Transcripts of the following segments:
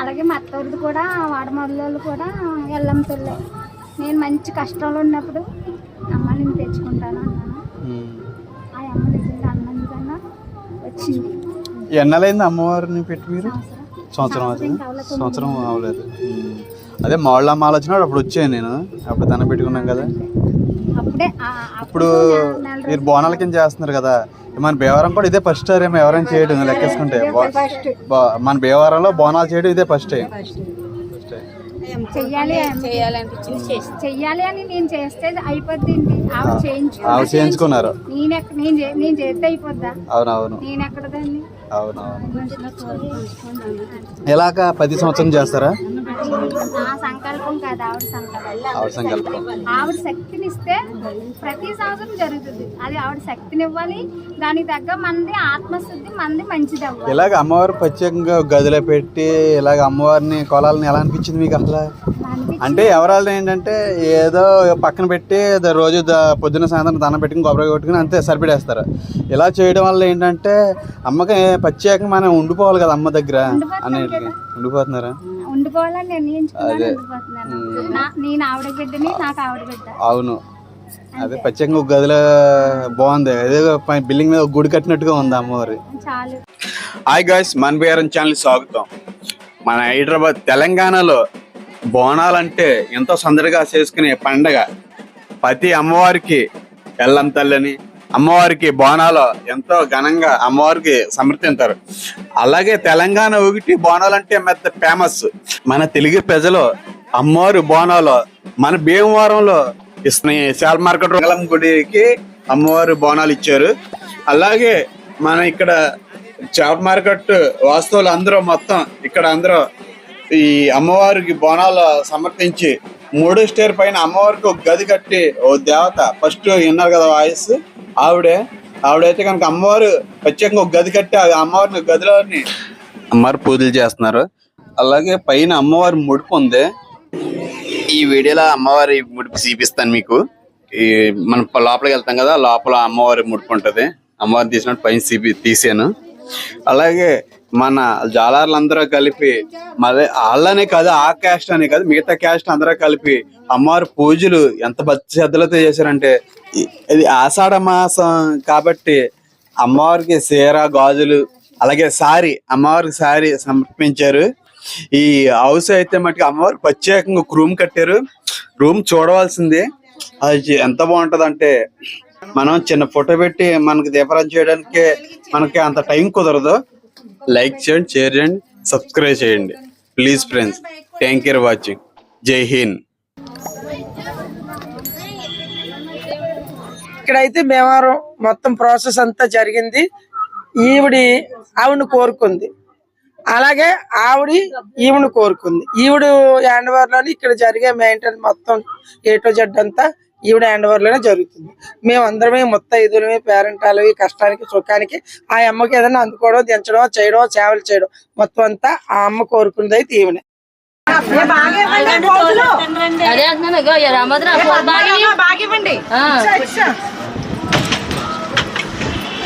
అలాగే మా అత్తవారిది కూడా వాడమల్లోళ్ళు కూడా ఎల్లమ్మ తల్లి నేను మంచి కష్టాలు ఉన్నప్పుడు అమ్మ నేను తెచ్చుకుంటాను అన్నాను. ఆ అమ్మ నిజంగా అన్నందుకన్నా వచ్చింది. ఎన్నాలైంది అమ్మవారిని పెట్టి మీరు? సంవత్సరం. సంవత్సరం అవుతుంది. సంవత్సరం అవ్వలేదు. అదే మాళ్ళ అమ్మాలు వచ్చినప్పుడు అప్పుడు వచ్చాను నేను. అప్పుడు దండం పెట్టుకున్నాం కదా. ఇప్పుడు మీరు బోనాల కింద చేస్తున్నారు కదా. మన భీమవరం కూడా ఇదే ఫస్ట్ టైం ఏమో ఎవరైనా చేయడం లెక్కేసుకుంటే. మన భీమవరంలో బోనాలు చేయడం ఇదే ఫస్ట్ టైం చెయ్యాలి అని నేను చేస్తే అయిపోద్ది ఆవిడ చేయించు ఆవిడ చేయించుకున్నారు. నేను చేస్తే అయిపోద్దా? అవునవును. నేను ఎక్కడ దాన్ని అవునవును. ఎలాగ పది సంవత్సరం చేస్తారా? సంకల్పం కాదు ఆవిడ సంకల్పం. ఆవిడ సంకల్పం. ఆవిడ శక్తిని ఇస్తే ప్రతి సంవత్సరం జరుగుతుంది. అది ఆవిడ శక్తిని ఇవ్వాలి దానికి తగ్గ మంది ఆత్మశుద్ధి మంది మంచిది అవ్వాలి ఇలాగ అమ్మవారు ప్రత్యేకంగా గదిలో పెట్టి ఇలాగ అమ్మవారిని కొలాలని ఎలా అనిపించింది మీకు అసలు? అంటే ఎవరాలు ఏంటంటే ఏదో పక్కన పెట్టి రోజు పొద్దున్న సాయంత్రం దండం పెట్టుకుని కొబ్బరి కొట్టుకుని అంతే సరిపెడేస్తారు. ఇలా చేయడం వల్ల ఏంటంటే అమ్మకి ప్రత్యేకంగా మనం ఉండిపోవాలి కదా అమ్మ దగ్గర అన్నిటికి ఉండిపోతున్నారా? ఉండిపోవాలని నిర్ణయించుకున్నాను ఉండిపోతున్నాను నా- నేను ఆవిడ బిడ్డని నాకు ఆవిడ బిడ్డ. అవును. అదే ప్రత్యేకంగా ఒక గదిలో బాగుంది. అదే బిల్డింగ్ మీద ఒక గుడి కట్టినట్టుగా ఉంది అమ్మవారి. చాలు. హాయ్ గాయ్స్ మన బీఆర్ఎన్ ఛానల్ స్వాగతం. మన హైదరాబాద్ తెలంగాణలో బోనాలంటే ఎంతో సందడిగా చేసుకునే పండగ. ప్రతి అమ్మవారికి ఎల్లం తల్లని అమ్మవారికి బోనాలు ఎంతో ఘనంగా అమ్మవారికి సమర్పిస్తారు అలాగే తెలంగాణ ఒకటి బోనాలు అంటే మెత్త ఫేమస్. మన తెలుగు ప్రజలు అమ్మవారి బోనాలు మన భీమవరంలో ఇస్తున్నాయి. శాల మార్కెట్ రంగలం గుడికి అమ్మవారి బోనాలు ఇచ్చారు. అలాగే మన ఇక్కడ చేప మార్కెట్ వాస్తువులు అందరూ మొత్తం ఇక్కడ అందరూ ఈ అమ్మవారికి బోనాలు సమర్పించి మూడో స్టేర్ పైన అమ్మవారికి ఒక గది కట్టి ఓ దేవత ఫస్ట్ విన్నారు కదా వాయిస్. ఆవిడే ఆవిడైతే కనుక అమ్మవారు ప్రత్యేకంగా ఒక గది కట్టి ఆ అమ్మవారిని గదిలోని అమ్మవారు పూజలు చేస్తున్నారు. అలాగే పైన అమ్మవారి ముడుపు ఉంది. ఈ వీడియోలో అమ్మవారి ముడుపు చూపిస్తాను మీకు. ఈ మనం లోపలికి వెళ్తాం కదా లోపల అమ్మవారి ముడుపు ఉంటుంది. అమ్మవారు తీసినట్టు పైన తీసాను. అలాగే మన జాలార్లందరూ కలిపి మళ్ళీ వాళ్ళనే కాదు ఆ క్యాస్ట్ అనే కాదు మిగతా క్యాస్ట్ అందరూ కలిపి అమ్మవారి పూజలు ఎంత భక్తి శ్రద్ధలతో చేశారంటే ఇది ఆషాఢ మాసం కాబట్టి అమ్మవారికి సీర గాజులు అలాగే సారీ అమ్మవారికి సారీ సమర్పించారు. ఈ హౌస్ అయితే మటుకు అమ్మవారికి ప్రత్యేకంగా ఒక రూమ్ కట్టారు. రూమ్ చూడవలసింది. అది ఎంత బాగుంటది అంటే మనం చిన్న ఫోటో పెట్టి మనకి దీపరం చేయడానికి మనకి అంత టైం కుదరదు. లైక్ చేయండి షేర్ చేయండి సబ్స్క్రైబ్ చేయండి. Please friends thank you watching జై హింద్ ఇక్కడైతే మేమారం మొత్తం ప్రాసెస్ అంతా జరిగింది. ఈవిడి ఆవిడని కోరుకుంది. అలాగే ఆవిడి ఈవిని కోరుకుంది. ఈవిడ హ్యాండ్లోని ఇక్కడ జరిగే మెయింటైన్ మొత్తం ఏటో జెడ్ అంతా ఈవిడ హ్యాండ్లోనే జరుగుతుంది. మేము అందరమే మొత్తం ఐదులమే పేరెంటాలవి కష్టానికి సుఖానికి ఆ అమ్మకి ఏదైనా అందుకోవడం దించడం చేయడం సేవలు చేయడం. మొత్తం అంతా ఆ అమ్మ కోరుకున్నది అయితే ఈవినే. అదే అంటున్నాను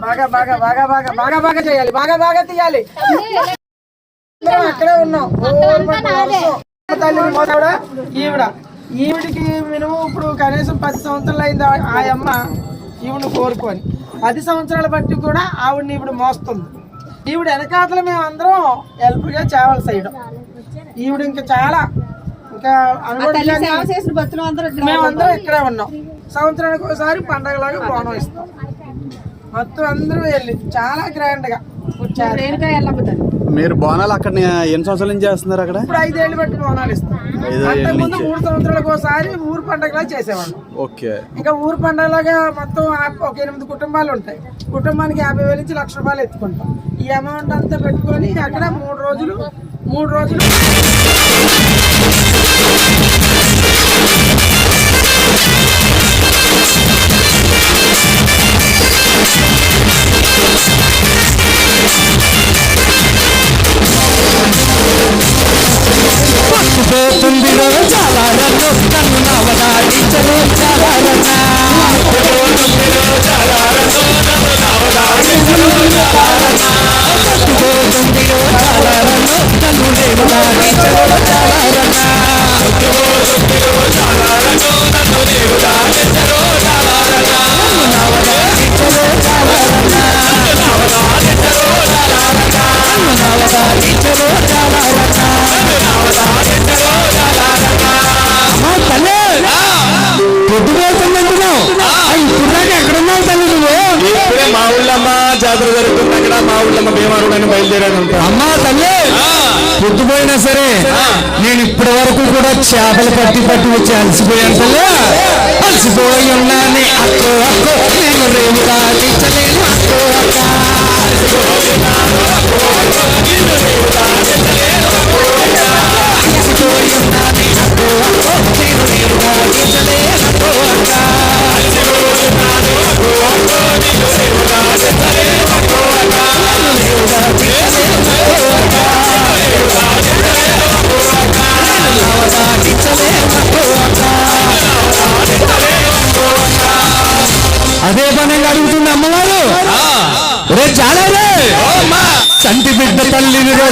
బాగా బాగా బాగా బాగా బాగా బాగా చేయాలి బాగా బాగా తీయాలి. అక్కడే ఉన్నాం. తల్లి ఈవిడ ఈవిడికి మినిమం ఇప్పుడు కనీసం పది సంవత్సరాలు అయింది ఆ- అమ్మ ఈవిడ కోరుకొని. పది సంవత్సరాల బట్టి కూడా ఆవిడని ఈవిడ మోస్తుంది. ఈవిడ వెనకాతల మేము అందరం హెల్ప్గా చేయాలి చేయడం. ఈవిడ ఇంకా చాలా ఇంకా అనుభవం మేమందరం ఇక్కడే ఉన్నాం. సంవత్సరానికి ఒకసారి పండగలాగా బోనం ఇస్తాం. మొత్తం అందరూ వెళ్ళి చాలా గ్రాండ్గా రేణుకా మీరు బోనాలు అక్కడ ఎన్ని సంవత్సరాల నుంచి చేస్తున్నారు అక్కడ? ఇప్పుడు ఐదేళ్ళు బట్టి బోనాలు ఇస్తాం. అంతకుముందు. మూడు సంవత్సరాలకు ఒకసారి ఊరు పండగలా చేసేవాళ్ళం. ఓకే. ఇంకా ఊరు పండగలాగా మొత్తం ఆ- ఒక ఎనిమిది కుటుంబాలు ఉంటాయి. కుటుంబానికి యాభై వేల నుంచి లక్ష రూపాయలు ఎత్తుకుంటాం. ఈ అమౌంట్ అంతా పెట్టుకొని అక్కడ మూడు రోజులు మూడు రోజులు పోతుందిరో చాలా రన్ను నన్ను నవదాడించరు చాలా రన్నా రన్ను నన్ను చాలా రన్నా మా ఊళ్ళమ్మ జాతర జరుగుతుంది అక్కడ. మా ఊళ్ళమ్మ భీమారుడని బయలుదేరాను అమ్మా తల్లి! పొద్దుపోయినా సరే నేను ఇప్పటి వరకు కూడా చేపలు పట్టి పట్టి వచ్చి అలసిపోయాను తల్లి! అలసిపోయి ఉన్నాను అక్కో అక్కో నేను రేవు దాటించలేను అక్కో అక్క! అదే పనంగా అడుగుతుంది అమ్మవారు. రే చాలా రే చంటి బిడ్డ తల్లిని రో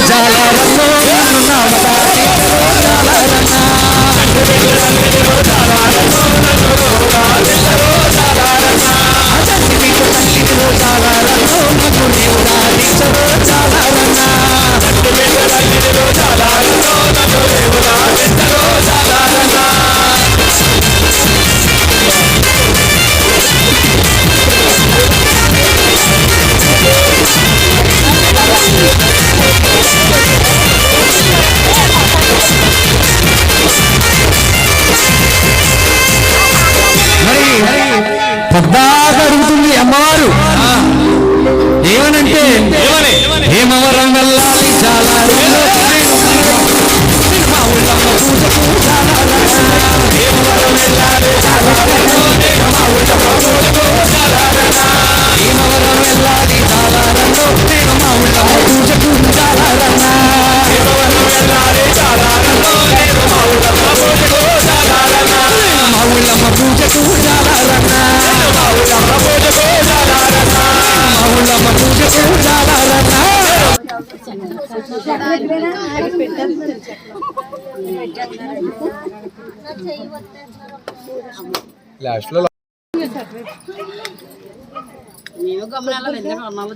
Yeah. లాస్ట్లో మేము గమనాలు ఎందుకు అమ్మావు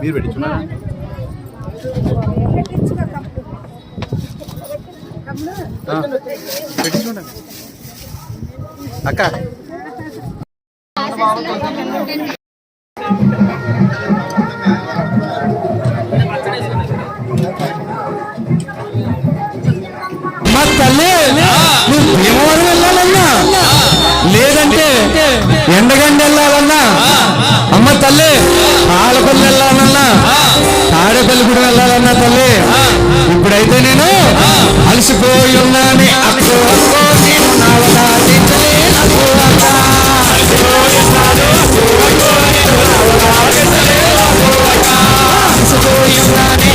మీరు పెట్టించున్నా అక్క మా తల్లి నువ్వు భీమవరం వెళ్ళాలన్నా లేదంటే ఎండగండి వెళ్ళాలన్నా అమ్మ తల్లి ఆలపల్లి వెళ్ళాలన్నా ఆడపల్లి కూడా వెళ్ళాలన్నా తల్లి అలసిపోయి ఉన్నాను అక్కో అక్కో నేను నావదాటించలేను అక్కో అక్క. అలసిపోయి ఉన్నాను